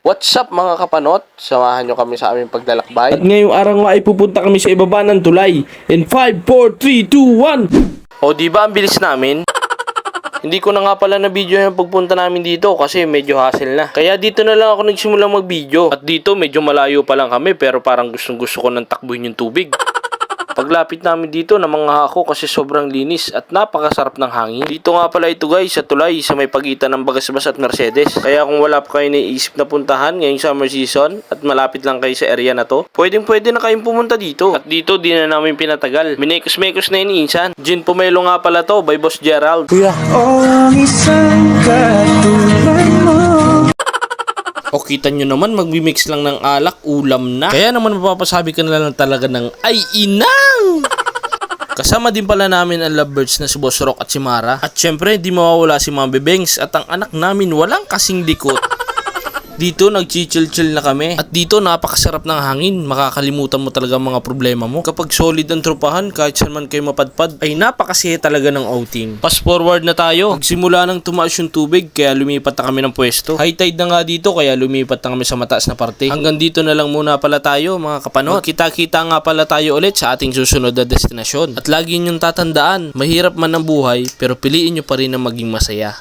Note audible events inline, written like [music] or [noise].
What's up mga kapanot? Samahan nyo kami sa aming paglalakbay. At ngayong araw nga ay pupunta kami sa ibaba ng tulay. In 5, 4, 3, 2, 1! O di ba ang bilis namin? Hindi ko na nga pala na video yung pagpunta namin dito kasi medyo hassle na. Kaya dito na lang ako nagsimula mag-video. At dito medyo malayo pa lang kami pero parang gustong gusto ko nang takbuhin yung tubig. Paglapit namin dito na mga ako kasi sobrang linis at napakasarap ng hangin. Dito nga pala ito guys sa tulay sa may pagitan ng Bagasbas at Mercedes. Kaya kung wala pa kayo naiisip na puntahan ngayong summer season at malapit lang kayo sa area na to, pwedeng pwede na kayong pumunta dito. At dito di na namin pinatagal. Minekos-mekos na iniinsan. Gin Pomelo nga pala to by Boss Gerald. Kuya, O ang isang O kita nyo naman, magmimix lang ng alak, ulam na. Kaya naman mapapasabi ka na lang talaga ng, ay inang! [laughs] Kasama din pala namin ang lovebirds na si Boss Rock at si Mara. At syempre, di mawawala si Mama Bebengs at ang anak namin walang kasing likot. Dito nagchichill-chill na kami at dito napakasarap ng hangin. Makakalimutan mo talaga ang mga problema mo. Kapag solid ang tropahan, kahit saan man kayo mapadpad, ay napakasaya talaga ng outing. Fast forward na tayo. Magsimula nang tumaas yung tubig kaya lumipat na kami ng pwesto. High tide na nga dito kaya lumipat na kami sa mataas na parte. Hanggang dito na lang muna pala tayo mga kapanot. Kita-kita nga pala tayo ulit sa ating susunod na destinasyon. At lagi niyong tatandaan, mahirap man ang buhay pero piliin niyo pa rin na maging masaya.